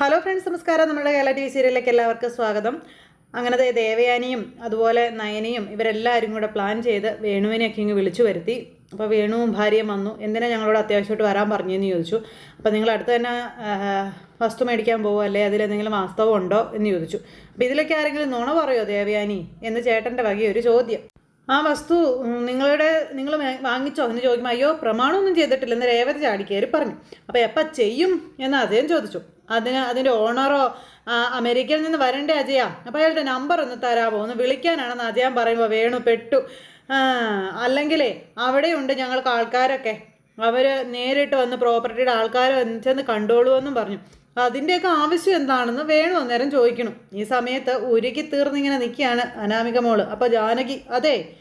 Hello friends നമസ്കാരം. നമ്മുടെ Kerala T V സീരിയലിലേക്ക് എല്ലാവർക്കും സ്വാഗതം. അങ്ങനെ ദേവയാനിയും അതുപോലെ നയനയും ഇവരെല്ലാവരും കൂടെ പ്ലാൻ ചെയ്ത് വേണുവിനെയൊക്കെ ഇങ്ങ് വിളിച്ചു വരുത്തി. അപ്പോൾ വേണുവും ഭാര്യയും വന്നു. എന്തിനാ ഞങ്ങളോട് അത്യാവശ്യമായിട്ട് വരാൻ പറഞ്ഞതെന്ന് ചോദിച്ചു. അപ്പോൾ നിങ്ങൾ അടുത്ത് തന്നെ വസ്തു മേടിക്കാൻ പോകുമോ അല്ലേ? അതിലെന്തെങ്കിലും വാസ്തവം ഉണ്ടോ? എന്ന് ചോദിച്ചു. അപ്പോൾ ഇതിലൊക്കെ ആരെങ്കിലും നുണ പറയോ ദേവയാനി? എന്ന് ചേട്ടന്റെ വകയൊരു ചോദ്യം. ആ വസ്തു നിങ്ങളുടെ നിങ്ങൾ വാങ്ങിച്ചോ? എന്ന് ചോദിക്കുമ്പോൾ അയ്യോ പ്രമാണമൊന്നും ചെയ്തിട്ടില്ല. എന്ന് രേവതി ചാടിക്കയറി പറഞ്ഞു. അപ്പോൾ എപ്പം ചെയ്യും എന്ന് അദ്ദേഹം ചോദിച്ചു. അതിന് അതിന്റെ ഓണറോ അമേരിക്കയിൽ നിന്ന് വരണ്ടേ അജയ? അപ്പോൾ അയാളുടെ നമ്പർ ഒന്ന് തരാമോ ഒന്ന് വിളിക്കാനാണെന്ന് അജയൻ പറയുമ്പോൾ വേണു പെട്ടു. അല്ലെങ്കിലേ അവിടെയുണ്ട് ഞങ്ങൾക്ക് ആൾക്കാരൊക്കെ. അവർ നേരിട്ട് വന്ന് പ്രോപ്പർട്ടിയുടെ ആൾക്കാർ ചെന്ന് കണ്ടോളൂ പറഞ്ഞു. അതിന്റെയൊക്കെ ആവശ്യം എന്താണെന്ന് വേണു അന്നേരം ചോദിക്കണം. ഈ സമയത്ത് ഉരുക്കി തീർന്നിങ്ങനെ നിൽക്കുകയാണ് അനാമിക മോൾ. അപ്പോൾ ജാനകി അതെ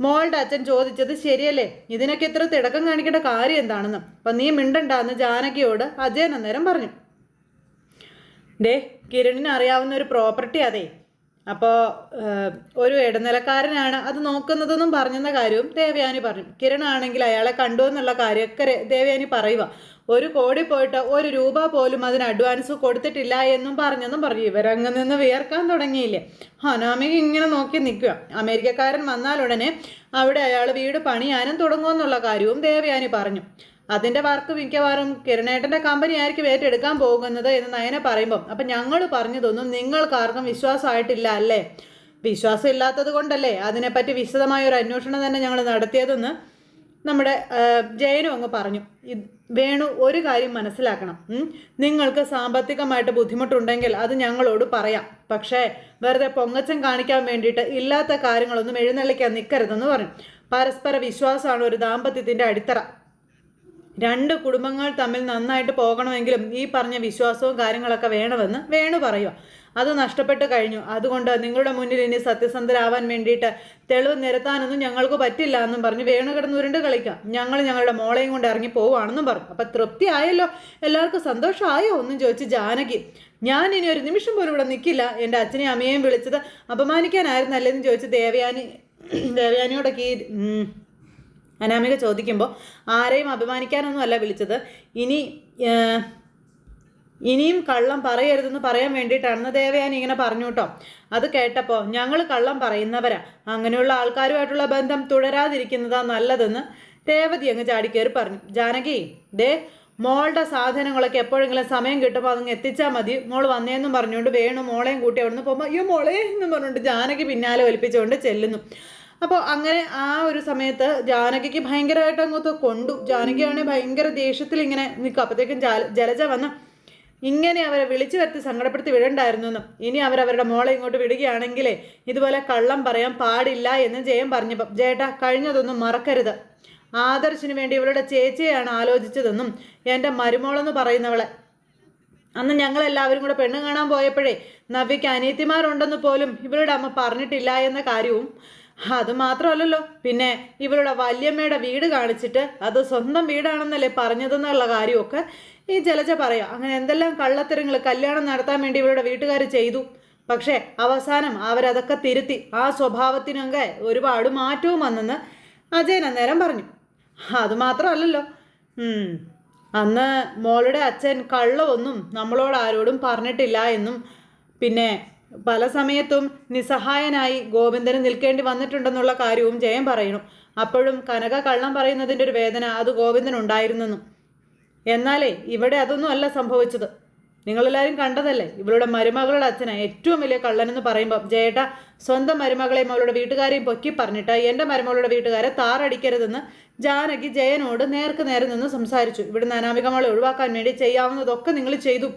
മോളുടെ അച്ഛൻ ചോദിച്ചത് ശരിയല്ലേ? ഇതിനൊക്കെ ഇത്ര തിടക്കം കാണിക്കേണ്ട കാര്യം എന്താണെന്ന്? അപ്പം നീ മിണ്ടണ്ടെന്ന് ജാനകിയോട് അജയൻ അന്നേരം പറഞ്ഞു. ഡേ കിരണിന് അറിയാവുന്ന ഒരു പ്രോപ്പർട്ടി അതെ. അപ്പോൾ ഒരു ഇടനിലക്കാരനാണ് അത് നോക്കുന്നതെന്നും പറഞ്ഞെന്ന കാര്യവും ദേവയാനി പറഞ്ഞു. കിരണാണെങ്കിൽ അയാളെ കണ്ടു എന്നുള്ള കാര്യമൊക്കെ ദേവയാനി പറയുക ഒരു കോടി പോയിട്ട് ഒരു രൂപ പോലും അതിന് അഡ്വാൻസ് കൊടുത്തിട്ടില്ല എന്നും പറഞ്ഞെന്നും പറഞ്ഞു. ഇവരങ്ങ് നിന്ന് വിയർക്കാൻ തുടങ്ങിയില്ലേ? അനാമിക ഇങ്ങനെ നോക്കി നിൽക്കുക. അമേരിക്കക്കാരൻ വന്നാലുടനെ അവിടെ അയാൾ വീട് പണിയാനും തുടങ്ങുമെന്നുള്ള കാര്യവും ദേവയാനി പറഞ്ഞു. അതിന്റെ വർക്ക് മിക്കവാറും കിരണേട്ടന്റെ കമ്പനി ആയിരിക്കും ഏറ്റെടുക്കാൻ പോകുന്നത് എന്ന് നയനെ പറയുമ്പം അപ്പം ഞങ്ങൾ പറഞ്ഞതൊന്നും നിങ്ങൾക്കാർക്കും വിശ്വാസമായിട്ടില്ല അല്ലേ? വിശ്വാസം ഇല്ലാത്തത് കൊണ്ടല്ലേ? അതിനെപ്പറ്റി വിശദമായ ഒരു അന്വേഷണം തന്നെ ഞങ്ങൾ നടത്തിയതെന്ന് നമ്മുടെ ജയനും അങ്ങ് പറഞ്ഞു വേണു ഒരു കാര്യം മനസ്സിലാക്കണം. നിങ്ങൾക്ക് സാമ്പത്തികമായിട്ട് ബുദ്ധിമുട്ടുണ്ടെങ്കിൽ അത് ഞങ്ങളോട് പറയാം. പക്ഷേ വെറുതെ പൊങ്ങച്ചം കാണിക്കാൻ വേണ്ടിയിട്ട് ഇല്ലാത്ത കാര്യങ്ങളൊന്നും എഴുന്നള്ളിക്കാൻ നിൽക്കരുതെന്ന് പറഞ്ഞു. പരസ്പര വിശ്വാസമാണ് ഒരു ദാമ്പത്യത്തിന്റെ അടിത്തറ. രണ്ട് കുടുംബങ്ങൾ തമ്മിൽ നന്നായിട്ട് പോകണമെങ്കിലും ഈ പറഞ്ഞ വിശ്വാസവും കാര്യങ്ങളൊക്കെ വേണമെന്ന് വേണു പറയുക അത് നഷ്ടപ്പെട്ട് കഴിഞ്ഞു. അതുകൊണ്ട് നിങ്ങളുടെ മുന്നിൽ ഇനി സത്യസന്ധരാവാൻ വേണ്ടിയിട്ട് തെളിവ് നിരത്താനൊന്നും ഞങ്ങൾക്ക് പറ്റില്ല എന്നും പറഞ്ഞ് വേണു കിടന്ന് ഉരുണ്ട് കളിക്കാം. ഞങ്ങൾ ഞങ്ങളുടെ മോളെയും കൊണ്ട് ഇറങ്ങി പോവുകയാണെന്നും പറഞ്ഞു. അപ്പം തൃപ്തി ആയല്ലോ? എല്ലാവർക്കും സന്തോഷമായോ? ഒന്നും ചോദിച്ച് ജാനകി. ഞാൻ ഇനി ഒരു നിമിഷം പോലും ഇവിടെ നിൽക്കില്ല. എന്റെ അച്ഛനെയും അമ്മയെയും വിളിച്ചത് അപമാനിക്കാനായിരുന്നല്ലേ എന്ന് ചോദിച്ച് ദേവയാനി ദേവയാനിയോടൊക്കെ ഈ അനാമിക ചോദിക്കുമ്പോൾ ആരെയും അഭിമാനിക്കാനൊന്നുമല്ല വിളിച്ചത്. ഇനി ഇനിയും കള്ളം പറയരുതെന്ന് പറയാൻ വേണ്ടിയിട്ടാണെന്ന് ദേവയാൻ ഇങ്ങനെ പറഞ്ഞു കേട്ടോ. അത് കേട്ടപ്പോൾ ഞങ്ങൾ കള്ളം പറയുന്നവരാ. അങ്ങനെയുള്ള ആൾക്കാരുമായിട്ടുള്ള ബന്ധം തുടരാതിരിക്കുന്നതാ നല്ലതെന്ന് രേവതി അങ്ങ് ചാടിക്കയറി പറഞ്ഞു. ജാനകി ദേ മോളുടെ സാധനങ്ങളൊക്കെ എപ്പോഴെങ്കിലും സമയം കിട്ടുമ്പോൾ അതങ്ങ് എത്തിച്ചാൽ മതി. മോൾ വന്നേന്നും പറഞ്ഞുകൊണ്ട് വേണു മോളെയും കൂട്ടി അവിടുന്ന് പോകുമ്പോൾ അയ്യോ മോളെ എന്നും പറഞ്ഞുകൊണ്ട് ജാനകി പിന്നാലെ ഒലിപ്പിച്ചുകൊണ്ട് ചെല്ലുന്നു. അപ്പോൾ അങ്ങനെ ആ ഒരു സമയത്ത് ജാനകിക്ക് ഭയങ്കരമായിട്ട് അങ്ങോട്ട് കൊണ്ടു. ജാനകിയാണെങ്കിൽ ഭയങ്കര ദേഷ്യത്തിൽ ഇങ്ങനെ നിൽക്കും. അപ്പോഴത്തേക്കും ജാല ജലജ വന്ന് ഇങ്ങനെ അവരെ വിളിച്ചു വരുത്തി സങ്കടപ്പെടുത്തി വിടണ്ടായിരുന്നു എന്നും ഇനി അവരവരുടെ മോളെ ഇങ്ങോട്ട് വിടുകയാണെങ്കിലേ ഇതുപോലെ കള്ളം പറയാൻ പാടില്ല എന്ന് ജയൻ പറഞ്ഞപ്പം ജേട്ടാ കഴിഞ്ഞതൊന്നും മറക്കരുത്. ആദർശിന് വേണ്ടി ഇവളുടെ ചേച്ചിയാണ് ആലോചിച്ചതെന്നും എന്റെ മരുമോളെന്ന് പറയുന്നവളെ. അന്ന് ഞങ്ങളെല്ലാവരും കൂടെ പെണ്ണ് കാണാൻ പോയപ്പോഴേ നവ്യയ്ക്ക് അനിയത്തിമാരുണ്ടെന്ന് പോലും ഇവളുടെ അമ്മ പറഞ്ഞിട്ടില്ല എന്ന കാര്യവും അത് മാത്രമല്ലല്ലോ. പിന്നെ ഇവളുടെ വല്യമ്മയുടെ വീട് കാണിച്ചിട്ട് അത് സ്വന്തം വീടാണെന്നല്ലേ പറഞ്ഞതെന്നുള്ള കാര്യമൊക്കെ ഈ ജലജ പറയാം അങ്ങനെ എന്തെല്ലാം കള്ളത്തരങ്ങൾ കല്യാണം നടത്താൻ വേണ്ടി ഇവരുടെ വീട്ടുകാർ ചെയ്തു. പക്ഷേ അവസാനം അവരതൊക്കെ തിരുത്തി. ആ സ്വഭാവത്തിനൊക്കെ ഒരുപാട് മാറ്റവും വന്നെന്ന് അജയൻ അന്നേരം പറഞ്ഞു. അതുമാത്രമല്ലല്ലോ. അന്ന് മോളുടെ അച്ഛൻ കള്ളമൊന്നും നമ്മളോട് ആരോടും പറഞ്ഞിട്ടില്ല എന്നും പിന്നെ പല സമയത്തും നിസ്സഹായനായി ഗോവിന്ദന് നിൽക്കേണ്ടി വന്നിട്ടുണ്ടെന്നുള്ള കാര്യവും ജയം പറയുന്നു. അപ്പോഴും കനക കള്ളം പറയുന്നതിന്റെ ഒരു വേദന അത് ഗോവിന്ദനുണ്ടായിരുന്നെന്നും. എന്നാലേ ഇവിടെ അതൊന്നും അല്ല സംഭവിച്ചത്. നിങ്ങളെല്ലാവരും കണ്ടതല്ലേ? ഇവളുടെ മരുമകളുടെ അച്ഛനാണ് ഏറ്റവും വലിയ കള്ളനെന്ന് പറയുമ്പോൾ ജയേട്ട സ്വന്തം മരുമകളെയും അവളുടെ വീട്ടുകാരെയും പൊക്കി പറഞ്ഞിട്ട് എന്റെ മരുമകളുടെ വീട്ടുകാരെ താറടിക്കരുതെന്ന് ജാനകി ജയനോട് നേർക്ക് നേരെ നിന്ന് സംസാരിച്ചു. ഇവിടുന്ന് അനാമിക മോളെ ഒഴിവാക്കാൻ വേണ്ടി ചെയ്യാവുന്നതൊക്കെ നിങ്ങൾ ചെയ്തു.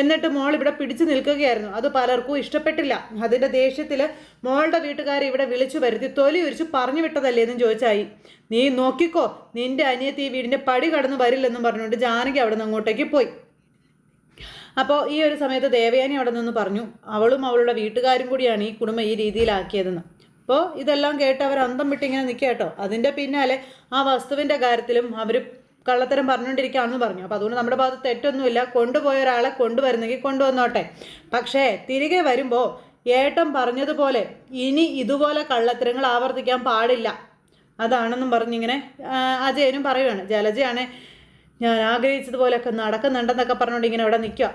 എന്നിട്ട് മോൾ ഇവിടെ പിടിച്ചു നിൽക്കുകയായിരുന്നു. അത് പലർക്കും ഇഷ്ടപ്പെട്ടില്ല. അതിന്റെ ദേഷ്യത്തിൽ മോളുടെ വീട്ടുകാരെ ഇവിടെ വിളിച്ചു വരുത്തി തൊലി ഒരിച്ചു പറഞ്ഞു വിട്ടതല്ലേ എന്നും ചോദിച്ചായി. നീ നോക്കിക്കോ നിന്റെ അനിയത്തി ഈ വീടിന്റെ പടി കടന്നു വരില്ലെന്നും പറഞ്ഞുകൊണ്ട് ജാനകി അവിടെ നിന്ന് അങ്ങോട്ടേക്ക് പോയി. അപ്പോൾ ഈ ഒരു സമയത്ത് ദേവയാനി അവിടെ നിന്ന് പറഞ്ഞു അവളും അവളുടെ വീട്ടുകാരും കൂടിയാണ് ഈ കുടുംബം ഈ രീതിയിലാക്കിയതെന്ന്. അപ്പോൾ ഇതെല്ലാം കേട്ട് അവർ അന്തം വിട്ടിങ്ങനെ നിൽക്കുക കേട്ടോ. അതിന്റെ പിന്നാലെ ആ വസ്തുവിന്റെ കാര്യത്തിലും അവർ കള്ളത്തരം പറഞ്ഞുകൊണ്ടിരിക്കുകയാണെന്ന് പറഞ്ഞു. അപ്പോൾ അതുകൊണ്ട് നമ്മുടെ ഭാഗത്ത് തെറ്റൊന്നുമില്ല. കൊണ്ടുപോയ ഒരാളെ കൊണ്ടുവരുന്നെങ്കിൽ കൊണ്ടുവന്നോട്ടെ. പക്ഷേ തിരികെ വരുമ്പോൾ ഏട്ടൻ പറഞ്ഞതുപോലെ ഇനി ഇതുപോലെ കള്ളത്തരങ്ങൾ ആവർത്തിക്കാൻ പാടില്ല. അതാണെന്നും പറഞ്ഞിങ്ങനെ അജയനും പറയുകയാണ് ജലജയാണെ ഞാൻ ആഗ്രഹിച്ചതുപോലെയൊക്കെ നടക്കുന്നുണ്ടെന്നൊക്കെ പറഞ്ഞുകൊണ്ട് ഇങ്ങനെ ഇവിടെ നിൽക്കുക.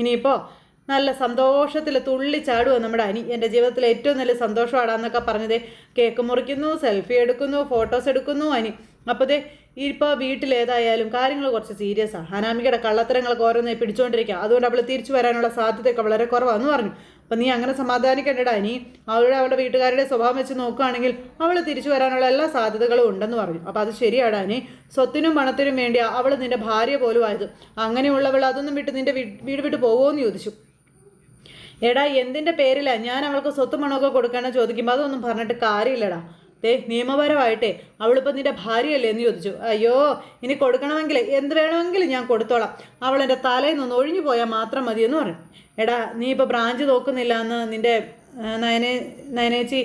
ഇനിയിപ്പോൾ നല്ല സന്തോഷത്തിൽ തുള്ളി ചാടുക നമ്മുടെ അനി. എന്റെ ജീവിതത്തിലെ ഏറ്റവും നല്ല സന്തോഷമാടാന്നൊക്കെ പറഞ്ഞതേ കേക്ക് മുറിക്കുന്നു സെൽഫി എടുക്കുന്നു ഫോട്ടോസ് എടുക്കുന്നു അനി. അപ്പോൾ ദേ ഇപ്പോൾ വീട്ടിലേതായാലും കാര്യങ്ങൾ കുറച്ച് സീരിയസാണ് അനാമികയുടെ കള്ളത്തരങ്ങളൊക്കെ ഓരോന്നേ പിടിച്ചുകൊണ്ടിരിക്കുക. അതുകൊണ്ട് അവൾ തിരിച്ചു വരാനുള്ള സാധ്യതയൊക്കെ വളരെ കുറവാണെന്ന് പറഞ്ഞു. അപ്പം നീ അങ്ങനെ സമാധാനിക്കേണ്ടടാ. ഇനി അവളുടെ അവളുടെ വീട്ടുകാരുടെ സ്വഭാവം വെച്ച് നോക്കുകയാണെങ്കിൽ അവൾ തിരിച്ചു വരാനുള്ള എല്ലാ സാധ്യതകളും ഉണ്ടെന്ന് പറഞ്ഞു. അപ്പോൾ അത് ശരിയാടാ നീ. സ്വത്തിനും പണത്തിനും വേണ്ടി അവൾ നിന്റെ ഭാര്യ പോലും ആയത്. അങ്ങനെയുള്ളവൾ അതൊന്നും വിട്ട് നിന്റെ വീട് വിട്ട് പോകുമോ ചോദിച്ചു. എടാ എന്തിന്റെ പേരിലാണ് ഞാൻ അവൾക്ക് സ്വത്ത് പണമൊക്കെ കൊടുക്കാനോ ചോദിക്കുമ്പോൾ അതൊന്നും പറഞ്ഞിട്ട് കാര്യമില്ലടാ. ദേ നിയമപരമായിട്ടേ അവളിപ്പോൾ നിന്റെ ഭാര്യയല്ലേ എന്ന് ചോദിച്ചു. അയ്യോ ഇനി കൊടുക്കണമെങ്കിൽ എന്ത് വേണമെങ്കിലും ഞാൻ കൊടുത്തോളാം. അവൾ എന്റെ തലയിൽ നിന്ന് ഒഴിഞ്ഞു പോയാൽ മാത്രം മതിയെന്ന് പറഞ്ഞു. എടാ നീ ഇപ്പോൾ ബ്രാഞ്ച് നോക്കുന്നില്ല എന്ന് നിന്റെ നയനേ നയനെ നയനേച്ചി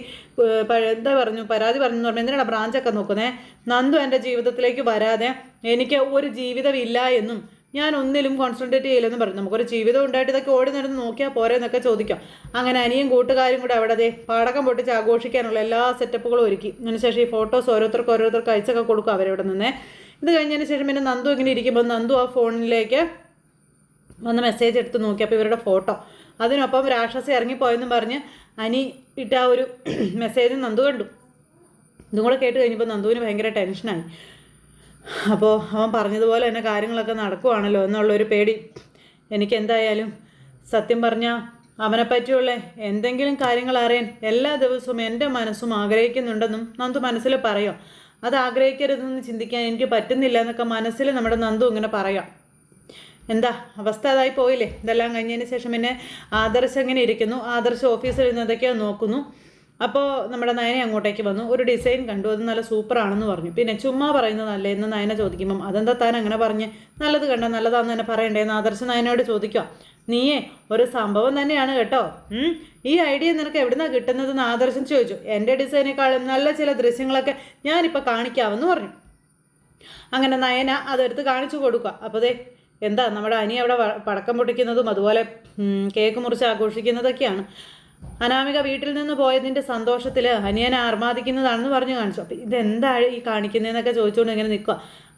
എന്താ പറഞ്ഞു പരാതി പറഞ്ഞു പറഞ്ഞു എന്തിനാണ് ബ്രാഞ്ചൊക്കെ നോക്കുന്നേ? നന്ദു എന്റെ ജീവിതത്തിലേക്ക് വരാതെ എനിക്ക് ഒരു ജീവിതമില്ല എന്നും ഞാൻ ഒന്നിലും കോൺസെൻട്രേറ്റ് ചെയ്യില്ലെന്ന് പറഞ്ഞു. നമുക്കൊരു ജീവിതം ഉണ്ടായിട്ട് ഇതൊക്കെ ഓടി നടന്ന് നോക്കിയാൽ പോരെ എന്നൊക്കെ ചോദിക്കാം. അങ്ങനെ അനിയും കൂട്ടുകാരും കൂടെ അവിടെ ദേ പാടകം പൊട്ടിച്ച് ആഘോഷിക്കാനുള്ള എല്ലാ സെറ്റപ്പുകളും ഒരുക്കി. അതിനുശേഷം ഈ ഫോട്ടോസ് ഓരോരുത്തർക്ക് ഓരോരുത്തർക്ക് അയച്ചൊക്കെ കൊടുക്കും അവരവിടെ നിന്നേ. ഇത് കഴിഞ്ഞതിന് ശേഷം പിന്നെ നന്ദു ഇങ്ങനെ ഇരിക്കുമ്പോൾ നന്ദു ആ ഫോണിലേക്ക് വന്ന് മെസ്സേജ് എടുത്ത് നോക്കിയപ്പോൾ ഇവരുടെ ഫോട്ടോ അതിനൊപ്പം രാക്ഷസി ഇറങ്ങിപ്പോയെന്നും പറഞ്ഞ് അനി ഇട്ട ആ ഒരു മെസ്സേജ് നന്ദു കണ്ടു. ഇതും കൂടെ കേട്ട് കഴിഞ്ഞപ്പോൾ നന്ദുവിന് ഭയങ്കര ടെൻഷനായി അപ്പോൾ അവൻ പറഞ്ഞതുപോലെ തന്നെ കാര്യങ്ങളൊക്കെ നടക്കുവാണല്ലോ എന്നുള്ളൊരു പേടി. എനിക്ക് എന്തായാലും സത്യം പറഞ്ഞാൽ അവനെ പറ്റിയുള്ള എന്തെങ്കിലും കാര്യങ്ങൾ അറിയാൻ എല്ലാ ദിവസവും എന്റെ മനസ്സും ആഗ്രഹിക്കുന്നുണ്ടെന്നും നന്ദു മനസ്സിൽ പറയാം. അത് ആഗ്രഹിക്കരുതെന്ന് ചിന്തിക്കാൻ എനിക്ക് പറ്റുന്നില്ല എന്നൊക്കെ മനസ്സിൽ നമ്മുടെ നന്ദു ഇങ്ങനെ പറയാം. എന്താ അവസ്ഥ അതായി പോയില്ലേ? ഇതെല്ലാം കഴിഞ്ഞതിന് ശേഷം പിന്നെ ആദർശ് എങ്ങനെ ഇരിക്കുന്നു? ആദർശ് ഓഫീസിൽ ഇന്നതൊക്കെയോ നോക്കുന്നു. അപ്പോൾ നമ്മുടെ നയന അങ്ങോട്ടേക്ക് വന്നു. ഒരു ഡിസൈൻ കണ്ടു. അത് നല്ല സൂപ്പറാണെന്ന് പറഞ്ഞു. പിന്നെ ചുമ്മാ പറയുന്നത് നല്ല എന്ന് നയന ചോദിക്കുമ്പം? അതെന്താ താൻ അങ്ങനെ പറഞ്ഞ്? നല്ലത് കണ്ട? നല്ലതാണെന്ന് തന്നെ പറയണ്ടേന്ന് ആദർശ് നയനോട് ചോദിക്കുക നീയേ ഒരു സംഭവം തന്നെയാണ് കേട്ടോ. ഈ ഐഡിയ നിനക്ക് എവിടുന്നാണ് കിട്ടുന്നതെന്ന് ആദർശം ചോദിച്ചു. എന്റെ ഡിസൈനേക്കാളും നല്ല ചില ദൃശ്യങ്ങളൊക്കെ ഞാനിപ്പോൾ കാണിക്കാമെന്ന് പറഞ്ഞു. അങ്ങനെ നയന അതെടുത്ത് കാണിച്ചു കൊടുക്കുക അപ്പോൾ ദേ എന്താ നമ്മുടെ അനി അവിടെ പടക്കം പൊട്ടിക്കുന്നതും അതുപോലെ കേക്ക് മുറിച്ച് ആഘോഷിക്കുന്നതൊക്കെയാണ്. അനാമിക വീട്ടിൽ നിന്ന് പോയതിന്റെ സന്തോഷത്തിൽ അനിയനെ ആർമാദിക്കുന്നതാണെന്ന് പറഞ്ഞു കാണിച്ചു. അപ്പോൾ ഇതെന്താ ഈ കാണിക്കുന്നതെന്നൊക്കെ ചോദിച്ചുകൊണ്ട് ഇങ്ങനെ നിൽക്കുക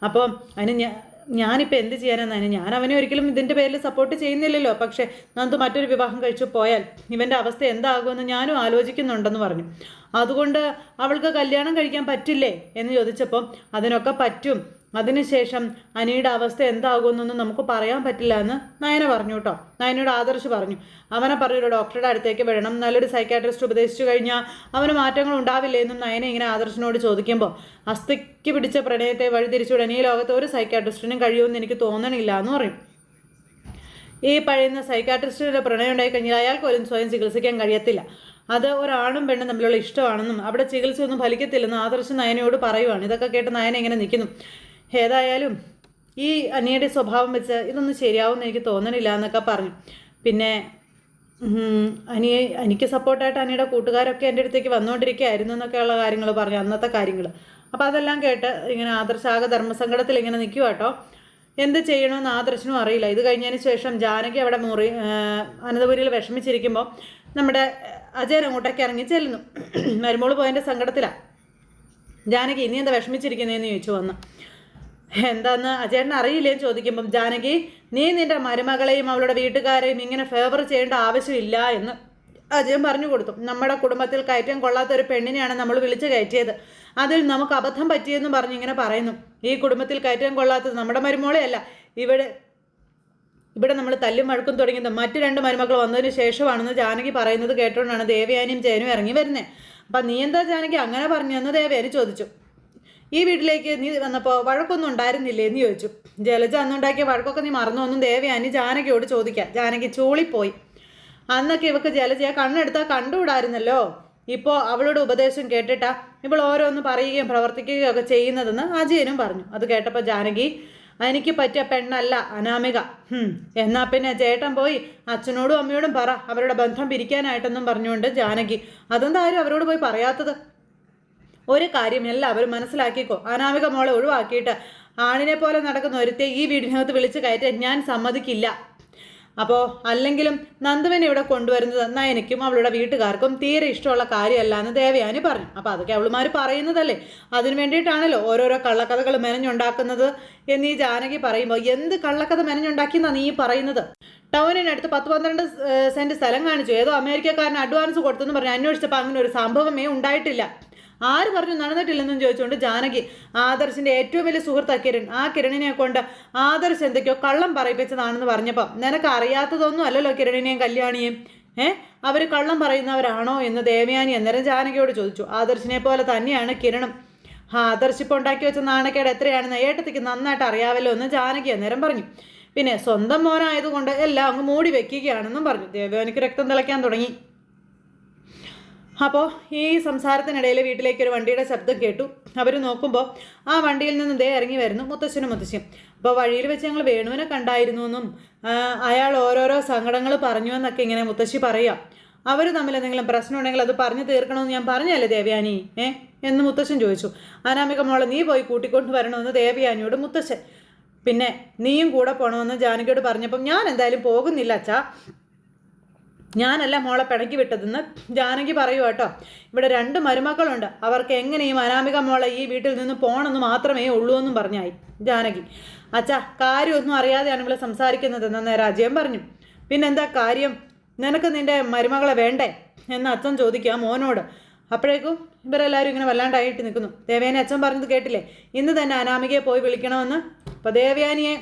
അപ്പോൾ അതിന് ഞാൻ ഞാനിപ്പോൾ എന്ത് ചെയ്യാനാണ് അതിന് ഞാൻ അവനെ ഒരിക്കലും ഇതിന്റെ പേരിൽ സപ്പോർട്ട് ചെയ്യുന്നില്ലല്ലോ. പക്ഷേ നന്ദു മറ്റൊരു വിവാഹം കഴിച്ചു പോയാൽ ഇവന്റെ അവസ്ഥ എന്താകുമെന്ന് ഞാനും ആലോചിക്കുന്നുണ്ടെന്ന് പറഞ്ഞു. അതുകൊണ്ട് അവൾക്ക് കല്യാണം കഴിക്കാൻ പറ്റില്ലേ എന്ന് ചോദിച്ചപ്പം അതിനൊക്കെ പറ്റും. അതിനുശേഷം അനിയുടെ അവസ്ഥ എന്താകുമെന്നൊന്നും നമുക്ക് പറയാൻ പറ്റില്ല എന്ന് നയന പറഞ്ഞു കേട്ടോ. നയനയോട് ആദർശ് പറഞ്ഞു. അവനെ പറഞ്ഞു ഡോക്ടറുടെ അടുത്തേക്ക് വിടണം. നല്ലൊരു സൈക്കാട്രിസ്റ്റ് ഉപദേശിച്ചു കഴിഞ്ഞാൽ അവന് മാറ്റങ്ങൾ ഉണ്ടാവില്ലേ? എന്നും നയന ഇങ്ങനെ ആദർശിനോട് ചോദിക്കുമ്പോൾ അസ്ഥിക്ക് പിടിച്ച പ്രണയത്തെ വഴിതിരിച്ചുവിടാൻ ഈ ലോകത്ത് ഒരു സൈക്കാട്രിസ്റ്റിനും കഴിയുമെന്ന് എനിക്ക് തോന്നണില്ല എന്ന് പറയും. ഈ പഴയുന്ന സൈക്കാട്രിസ്റ്റിന്റെ പ്രണയം ഉണ്ടായി കഴിഞ്ഞാൽ അയാൾക്ക് പോലും സ്വയം ചികിത്സിക്കാൻ കഴിയത്തില്ല. അത് ഒരാണും പെണ്ണും തമ്മിലുള്ള ഇഷ്ടമാണെന്നും അവിടെ ചികിത്സയൊന്നും ഫലിക്കത്തില്ലെന്നും ആദർശ് നയനയോട് പറയുവാണ്. ഇതൊക്കെ കേട്ട് നയന ഇങ്ങനെ നിൽക്കുന്നു. ഏതായാലും ഈ അനിയുടെ സ്വഭാവം വെച്ച് ഇതൊന്നും ശരിയാവുമെന്ന് എനിക്ക് തോന്നണില്ല എന്നൊക്കെ പറഞ്ഞു. പിന്നെ അനിയെ എനിക്ക് സപ്പോർട്ടായിട്ട് അനിയുടെ കൂട്ടുകാരൊക്കെ എന്റെ അടുത്തേക്ക് വന്നുകൊണ്ടിരിക്കുകയായിരുന്നു എന്നൊക്കെയുള്ള കാര്യങ്ങൾ പറഞ്ഞു അന്നത്തെ കാര്യങ്ങൾ. അപ്പോൾ അതെല്ലാം കേട്ട് ഇങ്ങനെ ആദർശാക ധർമ്മസങ്കടത്തിൽ ഇങ്ങനെ നിൽക്കുക കേട്ടോ എന്ത് ചെയ്യണമെന്ന് ആദർശനും അറിയില്ല. ഇത് കഴിഞ്ഞതിന് ശേഷം ജാനകി അവിടെ മുറി അനന്തപുരിയിൽ വിഷമിച്ചിരിക്കുമ്പോൾ നമ്മുടെ അജയൻ അങ്ങോട്ടേക്ക് ഇറങ്ങി ചെല്ലുന്നു. മരുമോൾ പോയതിന്റെ സങ്കടത്തിലാണ് ജാനകി ഇനി എന്താ വിഷമിച്ചിരിക്കുന്നതെന്ന് ചോദിച്ചു വന്ന്. എന്താന്ന് അജേട്ടൻ അറിയില്ലേന്ന് ചോദിക്കുമ്പം ജാനകി നീ നിന്റെ മരുമകളെയും അവളുടെ വീട്ടുകാരെയും ഇങ്ങനെ ഫേവർ ചെയ്യേണ്ട ആവശ്യമില്ല എന്ന് അജയൻ പറഞ്ഞു കൊടുത്തു. നമ്മുടെ കുടുംബത്തിൽ കയറ്റം കൊള്ളാത്ത ഒരു പെണ്ണിനെയാണ് നമ്മൾ വിളിച്ചു കയറ്റിയത്. അതിൽ നമുക്ക് അബദ്ധം പറ്റിയെന്ന് പറഞ്ഞ് ഇങ്ങനെ പറയുന്നു. ഈ കുടുംബത്തിൽ കയറ്റം കൊള്ളാത്തത് നമ്മുടെ മരുമോളെയല്ല. ഇവിടെ ഇവിടെ നമ്മൾ തല്ലും വഴക്കും തുടങ്ങിയത് മറ്റു രണ്ട് മരുമക്കൾ വന്നതിന് ശേഷമാണെന്ന് ജാനകി പറയുന്നത് കേട്ടുകൊണ്ടാണ് ദേവയാനിയും ജയനും ഇറങ്ങി വരുന്നത് അപ്പം നീ എന്താ ജാനകി അങ്ങനെ പറഞ്ഞു എന്ന് ദേവയാനി ചോദിച്ചു. ഈ വീട്ടിലേക്ക് നീ വന്നപ്പോൾ വഴക്കൊന്നും ഉണ്ടായിരുന്നില്ലേ എന്ന് ചോദിച്ചു. ജലജ അന്നുണ്ടാക്കിയ വഴക്കൊക്കെ നീ മറന്നു മറന്നൊന്നും ദേവയാനി ജാനകിയോട് ചോദിക്കാം. ജാനകി ചൂളിപ്പോയി. അന്നൊക്കെ ഇവക്ക് ജലജയെ കണ്ണെടുത്താൽ കണ്ടുകൂടായിരുന്നല്ലോ? ഇപ്പോൾ അവളുടെ ഉപദേശം കേട്ടിട്ടാ ഇവൾ ഓരോന്ന് പറയുകയും പ്രവർത്തിക്കുകയും ഒക്കെ ചെയ്യുന്നതെന്ന് അജയനും പറഞ്ഞു. അത് കേട്ടപ്പോൾ ജാനകി എനിക്ക് പറ്റിയ പെണ്ണല്ല അനാമിക. എന്നാൽ എന്നാ പിന്നെ ചേട്ടൻ പോയി അച്ഛനോടും അമ്മയോടും പറ. അവരുടെ ബന്ധം പിരിക്കാനായിട്ടെന്നും പറഞ്ഞുകൊണ്ട് ജാനകി അതെന്താ ആരും അവരോട് പോയി പറയാത്തത്? ഒരു കാര്യം എല്ലാവരും മനസ്സിലാക്കിക്കോ. അനാമിക മോളെ ഒഴിവാക്കിയിട്ട് ആണിനെ പോലെ നടക്കുന്ന ഒരുത്തെ ഈ വീടിനകത്ത് വിളിച്ച് കയറ്റാൻ ഞാൻ സമ്മതിക്കില്ല. അപ്പോൾ അല്ലെങ്കിലും നന്ദുവിനെ ഇവിടെ കൊണ്ടുവരുന്നത് നയനയ്ക്കും അവളുടെ വീട്ടുകാർക്കും തീരെ ഇഷ്ടമുള്ള കാര്യമല്ല എന്ന് ദേവയാനി പറഞ്ഞു. അപ്പോൾ അതൊക്കെ അവളുമാർ പറയുന്നതല്ലേ? അതിനു വേണ്ടിയിട്ടാണല്ലോ ഓരോരോ കള്ളക്കഥകൾ മെനഞ്ഞുണ്ടാക്കുന്നത് എന്ന് ഈ ജാനകി പറയുമ്പോൾ എന്ത് കള്ളക്കഥ മെനഞ്ഞുണ്ടാക്കിയെന്നാണ് നീ പറയുന്നത്? ടൗണിനടുത്ത് പത്ത് പന്ത്രണ്ട് സെന്റ് സ്ഥലം കാണിച്ചു. ഏതോ അമേരിക്കക്കാരന് അഡ്വാൻസ് കൊടുത്തെന്ന് പറഞ്ഞ് അന്വേഷിച്ചപ്പോൾ അങ്ങനെ ഒരു സംഭവമേ ഉണ്ടായിട്ടില്ല. ആര് പറഞ്ഞു നടന്നിട്ടില്ലെന്നും ചോദിച്ചുകൊണ്ട് ജാനകി ആദർശിന്റെ ഏറ്റവും വലിയ സുഹൃത്ത കിരൺ. ആ കിരണിനെ കൊണ്ട് ആദർശ് എന്തൊക്കെയോ കള്ളം പറയിപ്പിച്ചതാണെന്ന് പറഞ്ഞപ്പോൾ നിനക്ക് അറിയാത്തതൊന്നും അല്ലല്ലോ കിരണിനെയും കല്യാണിയും ഏഹ് അവർ കള്ളം പറയുന്നവരാണോ? എന്ന് ദേവയാനി അന്നേരം ജാനകിയോട് ചോദിച്ചു. ആദർശിനെ പോലെ തന്നെയാണ് കിരണം. ആ ആദർശ് ഇപ്പോൾ ഉണ്ടാക്കി വെച്ച നാണക്കേട് എത്രയാണെന്ന് ഏട്ടത്തിക്ക് നന്നായിട്ട് അറിയാവല്ലോ എന്ന് ജാനകി അന്നേരം പറഞ്ഞു. പിന്നെ സ്വന്തം മോനായതുകൊണ്ട് എല്ലാം അങ്ങ് മൂടി വെക്കുകയാണെന്നും പറഞ്ഞു. ദേവയാനിക്ക് രക്തം തിളയ്ക്കാൻ തുടങ്ങി. അപ്പോൾ ഈ സംസാരത്തിനിടയിൽ വീട്ടിലേക്ക് ഒരു വണ്ടിയുടെ ശബ്ദം കേട്ടു. അവർ നോക്കുമ്പോൾ ആ വണ്ടിയിൽ നിന്ന് ദേ ഇറങ്ങി വരുന്നു മുത്തശ്ശനും മുത്തശ്ശിയും. അപ്പോൾ വഴിയിൽ വെച്ച് ഞങ്ങൾ വേണുവിനെ കണ്ടായിരുന്നു എന്നും അയാൾ ഓരോരോ സങ്കടങ്ങൾ പറഞ്ഞു എന്നൊക്കെ ഇങ്ങനെ മുത്തശ്ശി പറയുക അവർ തമ്മിൽ എന്തെങ്കിലും പ്രശ്നം ഉണ്ടെങ്കിൽ അത് പറഞ്ഞു തീർക്കണമെന്ന് ഞാൻ പറഞ്ഞല്ലേ ദേവയാനി? ഏ? എന്ന് മുത്തശ്ശൻ ചോദിച്ചു. അനാമിക മോളെ നീ പോയി കൂട്ടിക്കൊണ്ട് വരണമെന്ന് ദേവയാനിയോട് മുത്തശ്ശൻ. പിന്നെ നീയും കൂടെ പോകണമെന്ന് ജാനകിയോട് പറഞ്ഞപ്പം ഞാൻ എന്തായാലും പോകുന്നില്ല അച്ഛാ. ഞാനല്ല മോളെ പിണക്കി വിട്ടതെന്ന് ജാനകി പറയൂ കേട്ടോ. ഇവിടെ രണ്ട് മരുമക്കളുണ്ട്. അവർക്ക് എങ്ങനെയും അനാമിക മോളെ ഈ വീട്ടിൽ നിന്ന് പോകണമെന്ന് മാത്രമേ ഉള്ളൂ എന്നും പറഞ്ഞായി ജാനകി. അച്ഛാ കാര്യമൊന്നും അറിയാതെയാണ് ഇവിടെ സംസാരിക്കുന്നതെന്ന് നേരെ അജയൻ പറഞ്ഞു. പിന്നെന്താ കാര്യം? നിനക്ക് നിന്റെ മരുമകളെ വേണ്ടേ? എന്ന് അച്ഛൻ ചോദിക്കുക മോനോട്. അപ്പോഴേക്കും ഇവരെല്ലാവരും ഇങ്ങനെ വല്ലാണ്ടായിട്ട് നിൽക്കുന്നു. ദേവയാനി അച്ഛൻ പറഞ്ഞത് കേട്ടില്ലേ? ഇന്ന് തന്നെ അനാമികയെ പോയി വിളിക്കണമെന്ന്. അപ്പോൾ ദേവയാനിയെ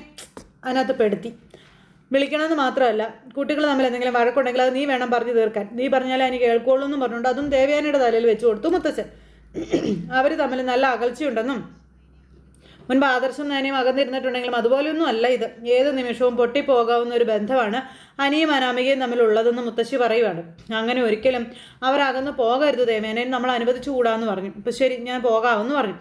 അതിനകത്ത് പെടുത്തി. വിളിക്കണമെന്ന് മാത്രമല്ല കുട്ടികൾ തമ്മിൽ എന്തെങ്കിലും വഴക്കുണ്ടെങ്കിൽ അത് നീ വേണം പറഞ്ഞു തീർക്കാൻ. നീ പറഞ്ഞാലേ എനിക്ക് കേൾക്കുള്ളൂ എന്നും പറഞ്ഞുകൊണ്ട് അതും ദേവയാനിയുടെ തലയിൽ വെച്ച് കൊടുത്തു മുത്തച്ഛൻ. അവർ തമ്മിൽ നല്ല അകൽച്ചയുണ്ടെന്നും മുൻപ് ആദർശം അനിയും അകന്നിരുന്നിട്ടുണ്ടെങ്കിലും അതുപോലെയൊന്നും അല്ല ഇത്. ഏത് നിമിഷവും പൊട്ടിപ്പോകാവുന്ന ഒരു ബന്ധമാണ് അനിയും അനാമികയും തമ്മിലുള്ളതെന്ന് മുത്തശ്ശി പറയുവാണ്. അങ്ങനെ ഒരിക്കലും അവരകന്ന് പോകരുത് ദേവേനെ നമ്മൾ അനുവദിച്ചു കൂടാന്ന് പറഞ്ഞു. ഇപ്പം ശരി ഞാൻ പോകാമെന്ന് പറഞ്ഞു.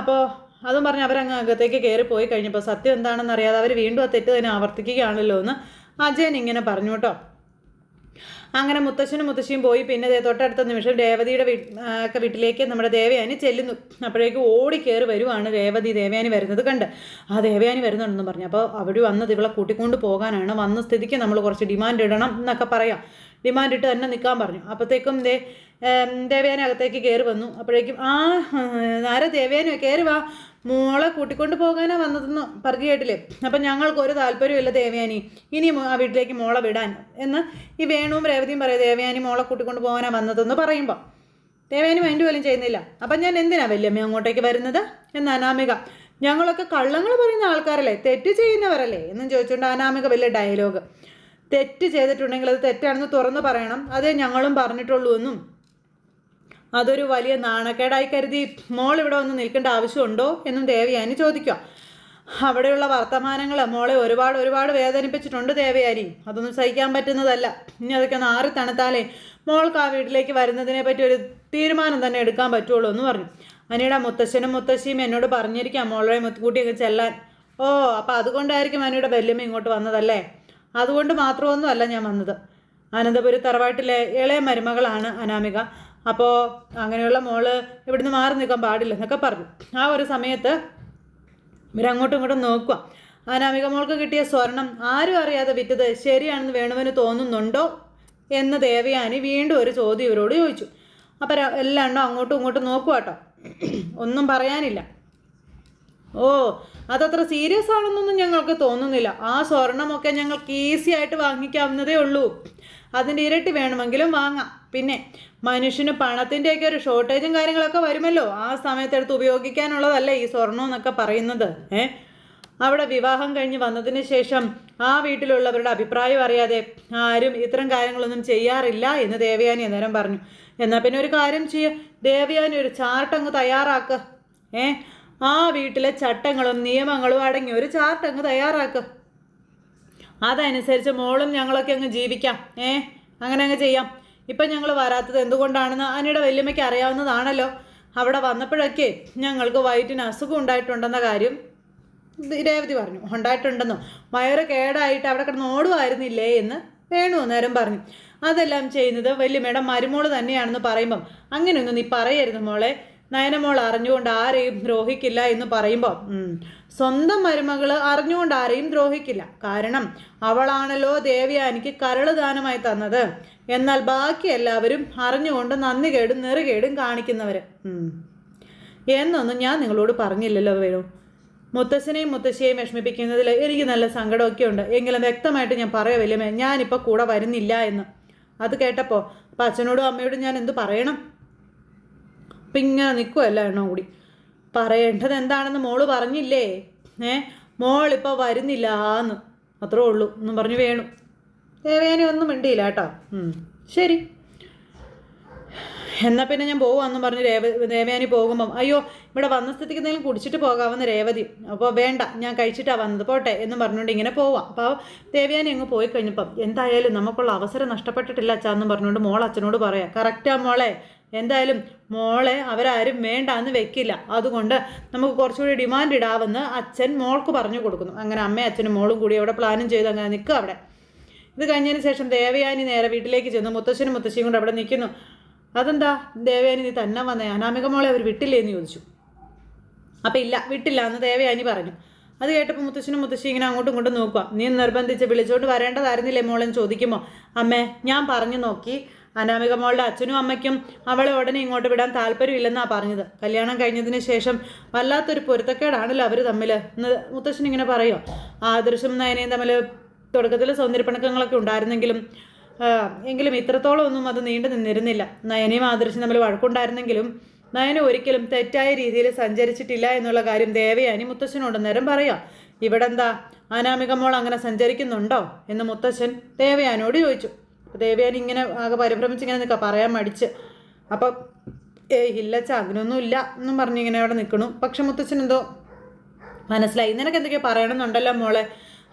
അപ്പോൾ അതും പറഞ്ഞ് അവരങ്ങ് അകത്തേക്ക് കയറി പോയി കഴിഞ്ഞപ്പോൾ സത്യം എന്താണെന്ന് അറിയാതെ അവർ വീണ്ടും ആ തെറ്റ് തന്നെ ആവർത്തിക്കുകയാണല്ലോ എന്ന് അജയൻ ഇങ്ങനെ പറഞ്ഞു കേട്ടോ. അങ്ങനെ മുത്തശ്ശനും മുത്തശ്ശിയും പോയി. പിന്നെ തൊട്ടടുത്ത നിമിഷം രേവതിയുടെ ഒക്കെ വീട്ടിലേക്ക് നമ്മുടെ ദേവയാനി ചെല്ലുന്നു. അപ്പോഴേക്ക് ഓടി കയറി വരുവാണ് രേവതി. ദേവയാനി വരുന്നത് കണ്ട്. ആ ദേവയാനി വരുന്നുണ്ടെന്ന് പറഞ്ഞു. അപ്പോൾ അവിടെ വന്നത് ഇവളെ കൂട്ടിക്കൊണ്ട് പോകാനാണ്. വന്ന സ്ഥിതിക്ക് നമ്മൾ കുറച്ച് ഡിമാൻഡ് ഇടണം എന്നൊക്കെ പറയാം. ഡിമാൻഡ് ഇട്ട് തന്നെ നിൽക്കാൻ പറഞ്ഞു. അപ്പോഴത്തേക്കും ദേ ദേവയാനി അകത്തേക്ക് കയറി വന്നു. അപ്പോഴേക്കും ആ ആരാ ദേവയാനി? കയറി വാ. മോളെ കൂട്ടിക്കൊണ്ട് പോകാനാ വന്നതെന്ന് പറഞ്ഞു കേട്ടില്ലേ? അപ്പം ഞങ്ങൾക്ക് ഒരു താല്പര്യമില്ല ദേവയാനി. ഇനി ആ വീട്ടിലേക്ക് മോളെ വിടാൻ എന്ന് ഈ വേണുവും രേവതിയും പറയും ദേവയാനി മോളെ കൂട്ടിക്കൊണ്ട് പോകാനാ വന്നതെന്ന് പറയുമ്പോൾ ദേവയാനി മൈൻഡ് പോലും ചെയ്യുന്നില്ല. അപ്പം ഞാൻ എന്തിനാ വല്യമ്മ അങ്ങോട്ടേക്ക് വരുന്നത്? എന്ന് അനാമിക ഞങ്ങളൊക്കെ കള്ളങ്ങൾ പറയുന്ന ആൾക്കാരല്ലേ തെറ്റ് ചെയ്യുന്നവരല്ലേ? എന്നും ചോദിച്ചുകൊണ്ട് അനാമിക വലിയ ഡയലോഗ് തെറ്റ് ചെയ്തിട്ടുണ്ടെങ്കിൽ അത് തെറ്റാണെന്ന് തുറന്ന് പറയണം. അതേ ഞങ്ങളും പറഞ്ഞിട്ടുള്ളൂ എന്നും അതൊരു വലിയ നാണക്കേടായി കരുതി മോൾ ഇവിടെ വന്ന് നിൽക്കേണ്ട ആവശ്യമുണ്ടോ എന്നും ദേവയാനി ചോദിക്കുക. അവിടെയുള്ള വർത്തമാനങ്ങൾ മോളെ ഒരുപാട് ഒരുപാട് വേദനിപ്പിച്ചിട്ടുണ്ട് ദേവയാനി അതൊന്നും സഹിക്കാൻ പറ്റുന്നതല്ല. ഇനി അതൊക്കെ ഒന്ന് ആറി തണുത്താലേ മോൾക്ക് ആ വീട്ടിലേക്ക് വരുന്നതിനെ പറ്റി ഒരു തീരുമാനം തന്നെ എടുക്കാൻ പറ്റുള്ളൂ എന്ന് പറഞ്ഞു. അനിയുടെ മുത്തശ്ശനും മുത്തശ്ശിയും എന്നോട് പറഞ്ഞിരിക്കാം മോളെ മുത്തുകൂട്ടിയൊക്കെ ചെല്ലാൻ. ഓ അപ്പോൾ അതുകൊണ്ടായിരിക്കും അനിയുടെ വല്യമ്മ ഇങ്ങോട്ട് വന്നതല്ലേ? അതുകൊണ്ട് മാത്രമൊന്നും അല്ല ഞാൻ വന്നത്. അനന്തപുരി തറവാട്ടിലെ ഇളയ മരുമകളാണ് അനാമിക. അപ്പോൾ അങ്ങനെയുള്ള മോൾ ഇവിടുന്ന് മാറി നിൽക്കാൻ പാടില്ല എന്നൊക്കെ പറഞ്ഞു. ആ ഒരു സമയത്ത് ഇവരങ്ങോട്ടും ഇങ്ങോട്ടും നോക്കുക അനാമിക മോൾക്ക് കിട്ടിയ സ്വർണം ആരും അറിയാതെ വിറ്റത് ശരിയാണെന്ന് വേണുവിന് തോന്നുന്നുണ്ടോ എന്ന് ദേവയാനി വീണ്ടും ഒരു ചോദ്യം ഇവരോട് ചോദിച്ചു. അപ്പം എല്ലാം അങ്ങോട്ടും ഇങ്ങോട്ടും നോക്കുക കേട്ടോ ഒന്നും പറയാനില്ല. ഓ അതത്ര സീരിയസ് ആണെന്നൊന്നും ഞങ്ങൾക്ക് തോന്നുന്നില്ല. ആ സ്വർണമൊക്കെ ഞങ്ങൾക്ക് ഈസി ആയിട്ട് വാങ്ങിക്കാവുന്നതേ ഉള്ളൂ. അതിന്റെ ഇരട്ടി വേണമെങ്കിലും വാങ്ങാം. പിന്നെ മനുഷ്യന് പണത്തിന്റെയൊക്കെ ഒരു ഷോർട്ടേജും കാര്യങ്ങളൊക്കെ വരുമല്ലോ. ആ സമയത്തെടുത്ത് ഉപയോഗിക്കാനുള്ളതല്ലേ ഈ സ്വർണം എന്നൊക്കെ പറയുന്നത്. ഏ? അവിടെ വിവാഹം കഴിഞ്ഞ് വന്നതിന് ശേഷം ആ വീട്ടിലുള്ളവരുടെ അഭിപ്രായം അറിയാതെ ആരും ഇത്തരം കാര്യങ്ങളൊന്നും ചെയ്യാറില്ല എന്ന് ദേവയാനി അന്നേരം പറഞ്ഞു. എന്നാൽ പിന്നെ ഒരു കാര്യം ചെയ്യ. ദേവയാനി ഒരു ചാർട്ട് അങ്ങ് തയ്യാറാക്കുക ഏ? ആ വീട്ടിലെ ചട്ടങ്ങളും നിയമങ്ങളും അടങ്ങിയ ഒരു ചാർട്ട് അങ്ങ് തയ്യാറാക്കുക അതനുസരിച്ച് മോളും ഞങ്ങളൊക്കെ അങ്ങ് ജീവിക്കാം. ഏ? അങ്ങനെ അങ്ങ് ചെയ്യാം. ഇപ്പം ഞങ്ങൾ വരാത്തത് എന്തുകൊണ്ടാണെന്ന് അനിയുടെ വല്യമ്മയ്ക്ക് അറിയാവുന്നതാണല്ലോ. അവിടെ വന്നപ്പോഴൊക്കെ ഞങ്ങൾക്ക് വയറ്റിന് അസുഖം ഉണ്ടായിട്ടുണ്ടെന്ന കാര്യം രേവതി പറഞ്ഞു. ഉണ്ടായിട്ടുണ്ടെന്നോ? വയറ് കേടായിട്ട് അവിടെ കിടന്ന് ഓടുമായിരുന്നില്ലേ എന്ന് വേണു നേരം പറഞ്ഞു. അതെല്ലാം ചെയ്യുന്നത് വല്യമ്മയുടെ മരുമോൾ തന്നെയാണെന്ന് പറയുമ്പം അങ്ങനെയൊന്നും നീ പറയരുത് മോളെ. നയനമോൾ അറിഞ്ഞുകൊണ്ട് ആരെയും ദ്രോഹിക്കില്ല എന്ന് പറയുമ്പോൾ സ്വന്തം മരുമകൾ അറിഞ്ഞുകൊണ്ട് ആരെയും ദ്രോഹിക്കില്ല. കാരണം അവളാണല്ലോ ദേവയാനിക്ക് കരളുദാനമായി തന്നത്. എന്നാൽ ബാക്കി എല്ലാവരും അറിഞ്ഞുകൊണ്ട് നന്ദി കേടും നെറുകേടും കാണിക്കുന്നവർ എന്നൊന്നും ഞാൻ നിങ്ങളോട് പറഞ്ഞില്ലല്ലോ വേണു. മുത്തശ്ശനെയും മുത്തശ്ശിയെയും വിഷമിപ്പിക്കുന്നതിൽ എനിക്ക് നല്ല സങ്കടമൊക്കെ ഉണ്ട്. എങ്കിലും വ്യക്തമായിട്ട് ഞാൻ പറയാം വല്യമ്മേ ഞാനിപ്പോൾ കൂടെ വരുന്നില്ല എന്ന്. അത് കേട്ടപ്പോൾ അപ്പം അച്ഛനോടും അമ്മയോടും ഞാൻ എന്തു പറയണം? അപ്പം ഇങ്ങനെ നിൽക്കുമല്ല എണ്ണം കൂടി. പറയേണ്ടത് എന്താണെന്ന് മോൾ പറഞ്ഞില്ലേ? ഏ മോളിപ്പോൾ വരുന്നില്ല എന്ന്. അത്രേ ഉള്ളൂ. എന്നും പറഞ്ഞു വേണു. ദേവേനെ ഒന്നും മിണ്ടിയില്ല കേട്ടോ. ശരി. എന്നാൽ പിന്നെ ഞാൻ പോവാന്നും പറഞ്ഞ് രേവ ദേവയാനി പോകുമ്പം അയ്യോ ഇവിടെ വന്ന സ്ഥിതിക്ക് എന്തെങ്കിലും കുടിച്ചിട്ട് പോകാമെന്ന് രേവതി. അപ്പോൾ വേണ്ട ഞാൻ കഴിച്ചിട്ടാണ് വന്നത്. പോട്ടെ എന്ന് പറഞ്ഞുകൊണ്ട് ഇങ്ങനെ പോവാം. അപ്പോൾ ദേവയാനി അങ്ങ് പോയി കഴിഞ്ഞപ്പം എന്തായാലും നമുക്കുള്ള അവസരം നഷ്ടപ്പെട്ടിട്ടില്ല അച്ഛാ എന്ന് പറഞ്ഞുകൊണ്ട് മോൾ അച്ഛനോട് പറയാം. കറക്റ്റാ മോളെ എന്തായാലും മോളെ അവരാരും വേണ്ട എന്ന് വെക്കില്ല. അതുകൊണ്ട് നമുക്ക് കുറച്ചുകൂടി ഡിമാൻഡ് ഇടാമെന്ന് അച്ഛൻ മോൾക്ക് പറഞ്ഞു കൊടുക്കുന്നു. അങ്ങനെ അമ്മയും അച്ഛനും മോളും കൂടി അവിടെ പ്ലാനും ചെയ്ത് അങ്ങനെ നിൽക്കുക അവിടെ. ഇത് കഴിഞ്ഞതിന് ശേഷം ദേവയാനി നേരെ വീട്ടിലേക്ക് ചെന്നു മുത്തശ്ശനും മുത്തശ്ശിയും കൊണ്ട് അവിടെ നിൽക്കുന്നു. അതെന്താ? ദേവയാനി നീ തന്നെ വന്നേ. അനാമിക മോളെ അവർ വിട്ടില്ലേ എന്ന് ചോദിച്ചു. അപ്പം ഇല്ല വിട്ടില്ല. എന്ന് ദേവയാനി പറഞ്ഞു. അത് കേട്ടപ്പോൾ മുത്തശ്ശനും മുത്തശ്ശി ഇങ്ങനെ അങ്ങോട്ടും ഇങ്ങോട്ടും നോക്കുക. നീ നിർബന്ധിച്ച് വിളിച്ചുകൊണ്ട് വരേണ്ടതായിരുന്നില്ലേ മോളെന്ന് ചോദിക്കുമോ അമ്മേ ഞാൻ പറഞ്ഞു നോക്കി. അനാമിക മോളുടെ അച്ഛനും അമ്മയ്ക്കും അവളെ ഉടനെ ഇങ്ങോട്ട് വിടാൻ താല്പര്യമില്ലെന്നാണ് പറഞ്ഞത്. കല്യാണം കഴിഞ്ഞതിന് ശേഷം വല്ലാത്തൊരു പൊരുത്തക്കേടാണല്ലോ അവർ തമ്മിൽ എന്ന് മുത്തശ്ശൻ ഇങ്ങനെ പറയുമോ ആദർശം നയനയും തമ്മിൽ തുടക്കത്തിൽ സൗന്ദര്യപ്പണക്കങ്ങളൊക്കെ ഉണ്ടായിരുന്നെങ്കിലും എങ്കിലും ഇത്രത്തോളം ഒന്നും അത് നീണ്ടു നിന്നിരുന്നില്ല. നയനയും ആദർശം തമ്മിൽ വഴക്കുണ്ടായിരുന്നെങ്കിലും നയന ഒരിക്കലും തെറ്റായ രീതിയിൽ സഞ്ചരിച്ചിട്ടില്ല എന്നുള്ള കാര്യം ദേവയാനി മുത്തശ്ശനോട് നേരം പറയാം. ഇവിടെ എന്താ മോൾ അങ്ങനെ സഞ്ചരിക്കുന്നുണ്ടോ? എന്ന് മുത്തശ്ശൻ ദേവയാനോട് ചോദിച്ചു. ദേവയാനി ഇങ്ങനെ ആകെ പരിഭ്രമിച്ച് ഇങ്ങനെ നിൽക്കുക പറയാൻ മടിച്ച്. അപ്പം ഏയ് ഇല്ലച്ച അങ്ങനെയൊന്നും ഇല്ല എന്നും പറഞ്ഞ് ഇങ്ങനെ അവിടെ നിൽക്കണു. പക്ഷെ മുത്തച്ഛൻ എന്തോ മനസ്സിലായി. നിനക്ക് എന്തൊക്കെയോ പറയണമെന്നുണ്ടല്ലോ മോളെ.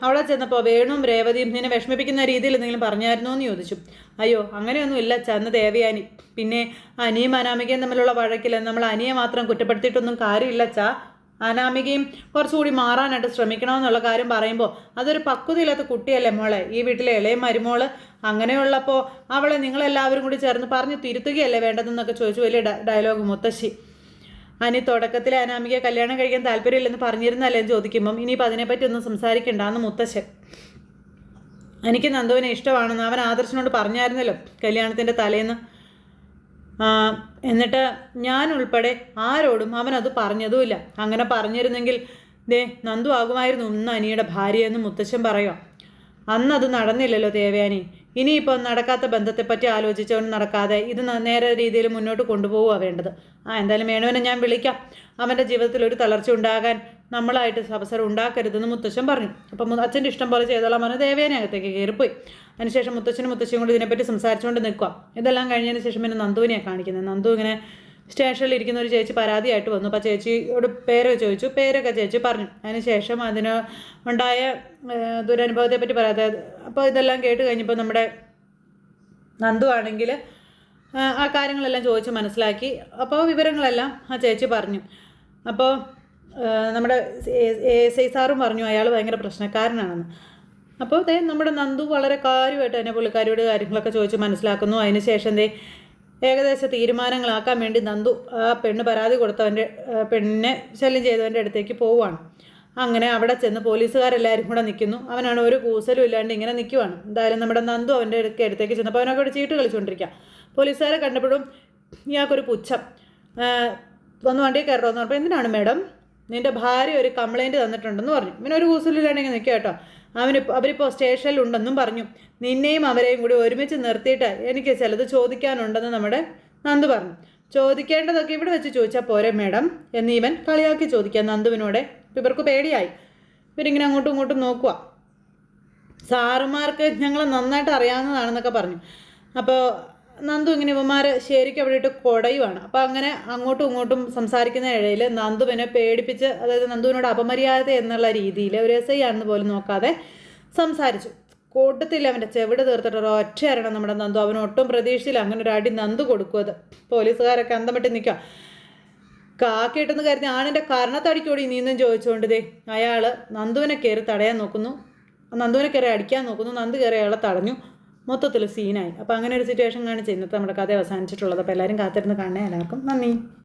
അവിടെ ചെന്നപ്പോൾ വേണുവും രേവതിയും നിന്നെ വിഷമിപ്പിക്കുന്ന രീതിയിൽ എന്തെങ്കിലും പറഞ്ഞായിരുന്നോ എന്ന് ചോദിച്ചു. അയ്യോ അങ്ങനെയൊന്നും ഇല്ല ചെന്ന ദേവയാനി. പിന്നെ അനിയും അനാമികയും തമ്മിലുള്ള വഴക്കിൽ നമ്മൾ അനിയെ മാത്രം കുറ്റപ്പെടുത്തിയിട്ടൊന്നും കാര്യമില്ല ച അനാമികയും കുറച്ചുകൂടി മാറാനായിട്ട് ശ്രമിക്കണമെന്നുള്ള കാര്യം പറയുമ്പോൾ അതൊരു പക്വതയില്ലാത്ത കുട്ടിയല്ലേ മോളെ? ഈ വീട്ടിലെ ഇളയ മരുമോൾ അങ്ങനെയുള്ളപ്പോൾ അവളെ നിങ്ങളെല്ലാവരും കൂടി ചേർന്ന് പറഞ്ഞ് തിരുത്തുകയല്ലേ വേണ്ടതെന്നൊക്കെ ചോദിച്ചു വലിയ ഡയലോഗ് മുത്തശ്ശി. അനി തുടക്കത്തിൽ അനാമിക കല്യാണം കഴിക്കാൻ താല്പര്യമില്ലെന്ന് പറഞ്ഞിരുന്നല്ലേ എന്ന് ചോദിക്കുമ്പം ഇനിയിപ്പോൾ അതിനെപ്പറ്റി ഒന്നും സംസാരിക്കണ്ടെന്ന് മുത്തശ്ശൻ. എനിക്ക് നന്ദുവിനെ ഇഷ്ടമാണെന്ന് അവൻ ആദർശനോട് പറഞ്ഞായിരുന്നല്ലോ കല്യാണത്തിന്റെ തലേന്ന്. എന്നിട്ട് ഞാൻ ഉൾപ്പെടെ ആരോടും അവൻ അത് പറഞ്ഞതുമില്ല. അങ്ങനെ പറഞ്ഞിരുന്നെങ്കിൽ ദേ നന്ദു ആകുമായിരുന്നു ഇന്ന് അനിയുടെ ഭാര്യയെന്ന് മുത്തശ്ശൻ പറയുക അന്നത് നടന്നില്ലല്ലോ ദേവയാനി. ഇനിയിപ്പോൾ നടക്കാത്ത ബന്ധത്തെപ്പറ്റി ആലോചിച്ചവൻ നടക്കാതെ ഇത് നേരെ രീതിയിൽ മുന്നോട്ട് കൊണ്ടുപോവുക വേണ്ടത്. ആ എന്തായാലും വേണുവിനെ ഞാൻ വിളിക്കാം. അവന്റെ ജീവിതത്തിൽ ഒരു തളർച്ച ഉണ്ടാകാൻ നമ്മളായിട്ട് അവസരം ഉണ്ടാക്കരുതെന്ന് മുത്തശ്ശൻ പറഞ്ഞു. അപ്പം അച്ഛന്റെ ഇഷ്ടം പോലെ ചെയ്തോളാം പറഞ്ഞ്. ദേവേനെ അകത്തേക്ക് കയറിപ്പോയി. അതിനുശേഷം മുത്തശ്ശനും മുത്തശ്ശിയും കൂടി ഇതിനെപ്പറ്റി സംസാരിച്ചുകൊണ്ട് നിൽക്കുക. ഇതെല്ലാം കഴിഞ്ഞതിന് ശേഷം പിന്നെ നന്ദുവിനെയാണ് കാണിക്കുന്നത്. നന്ദു ഇങ്ങനെ സ്റ്റേഷനിൽ ഇരിക്കുന്ന ഒരു ചേച്ചി പരാതിയായിട്ട് വന്നു. അപ്പോൾ ചേച്ചിയോട് പേരൊക്കെ ചോദിച്ചു. പേരൊക്കെ ചേച്ചി പറഞ്ഞു. അതിനുശേഷം അതിന് ഉണ്ടായ ദുരനുഭവത്തെപ്പറ്റി പറയാതെ അപ്പോൾ ഇതെല്ലാം കേട്ട് കഴിഞ്ഞപ്പോൾ നമ്മുടെ നന്ദു ആണെങ്കിൽ ആ കാര്യങ്ങളെല്ലാം ചോദിച്ച് മനസ്സിലാക്കി. അപ്പോൾ വിവരങ്ങളെല്ലാം ആ ചേച്ചി പറഞ്ഞു. അപ്പോൾ നമ്മുടെ എസ് ഐ സാറും പറഞ്ഞു അയാൾ ഭയങ്കര പ്രശ്നക്കാരനാണെന്ന്. അപ്പോൾ ദേ നമ്മുടെ നന്ദു വളരെ കാര്യമായിട്ട് തന്നെ പുള്ളിക്കാരിയോട് കാര്യങ്ങളൊക്കെ ചോദിച്ച് മനസ്സിലാക്കുന്നു. അതിന് ശേഷം ദേ ഏകദേശ തീരുമാനങ്ങളാക്കാൻ വേണ്ടി നന്ദു ആ പെണ്ണ് പരാതി കൊടുത്തവന്റെ പെണ്ണിനെ ശല്യം ചെയ്തവന്റെ അടുത്തേക്ക് പോവുകയാണ് അങ്ങനെ അവിടെ ചെന്ന് പോലീസുകാരെല്ലാവരും കൂടെ നിൽക്കുന്നു. അവനാണ് ഒരു കൂസലും ഇല്ലാണ്ട് ഇങ്ങനെ നിൽക്കുവാണ്. എന്തായാലും നമ്മുടെ നന്ദു അവന്റെ അടുത്തേക്ക് ചെന്നപ്പോൾ അവനൊക്കെ ഒരു ചീട്ട് കളിച്ചുകൊണ്ടിരിക്കുക പോലീസുകാരെ കണ്ടപ്പോഴും ഇയാൾക്കൊരു പുച്ഛം. വന്നു വണ്ടിയിൽ കയറണമെന്ന് പറഞ്ഞപ്പോൾ എന്തിനാണ് മാഡം? നിന്റെ ഭാര്യ ഒരു കംപ്ലൈന്റ് തന്നിട്ടുണ്ടെന്ന് പറഞ്ഞു. പിന്നെ ഒരു കൂസലില്ലാണ്ടെങ്കിൽ നിൽക്കുക കേട്ടോ. അവനിപ്പോൾ അവരിപ്പോൾ സ്റ്റേഷനിലുണ്ടെന്നും പറഞ്ഞു. നിന്നെയും അവരെയും കൂടി ഒരുമിച്ച് നിർത്തിയിട്ട് എനിക്ക് ചിലത് ചോദിക്കാനുണ്ടെന്ന് നമ്മുടെ നന്ദു പറഞ്ഞു. ചോദിക്കേണ്ടതൊക്കെ ഇവിടെ വെച്ച് ചോദിച്ചാൽ പോരെ മേഡം എന്ന് ഇവൻ കളിയാക്കി ചോദിക്കാം നന്ദുവിനോടെ ഇവർക്ക് പേടിയായി. ഇവരിങ്ങനെ അങ്ങോട്ടും ഇങ്ങോട്ടും നോക്കുക സാറുമാർക്ക് ഞങ്ങളെ നന്നായിട്ട് അറിയാവുന്നതാണെന്നൊക്കെ പറഞ്ഞു. അപ്പോൾ നന്ദു ഇങ്ങനെ ഇവന്മാർ ശരിക്കും അവിടെ ഇട്ട് കുടയുവാണ്. അപ്പോൾ അങ്ങനെ അങ്ങോട്ടും ഇങ്ങോട്ടും സംസാരിക്കുന്ന ഇടയിൽ നന്ദുവിനെ പേടിപ്പിച്ച് അതായത് നന്ദുവിനോട് അപമര്യാദ എന്നുള്ള രീതിയിൽ ഒരു എസ് ഐ ആണെന്ന് പോലും നോക്കാതെ സംസാരിച്ചു. കൂട്ടത്തിൽ അവന്റെ ചെവിട് തീർത്തിട്ട് ഒരു ഒറ്റയരണം നമ്മുടെ നന്ദു അവൻ ഒട്ടും പ്രതീക്ഷയില്ല. അങ്ങനെ ഒരു അടി നന്ദു കൊടുക്കും അത്. പോലീസുകാരൊക്കെ അന്തം വിട്ട് നിൽക്കുക കാക്കിട്ടെന്ന് കരുതി ആണിന്റെ കർണത്തടിക്കോടി നീന്നും ചോദിച്ചുകൊണ്ട് ദേ. അയാൾ നന്ദുവിനെ കയറി തടയാൻ നോക്കുന്നു. നന്ദുവിനെ കയറി അടിക്കാൻ നോക്കുന്നു. നന്ദു കയറി അയാളെ തടഞ്ഞു. മൊത്തത്തിൽ സീനായി അപ്പോൾ അങ്ങനെ ഒരു സിറ്റുവേഷൻ കാണിച്ച് ഇന്നത്തെ നമ്മുടെ കഥ അവസാനിച്ചിട്ടുള്ളത്. അപ്പോൾ എല്ലാവരും കാത്തിരുന്ന് കാണണേ. എല്ലാവർക്കും നന്ദി.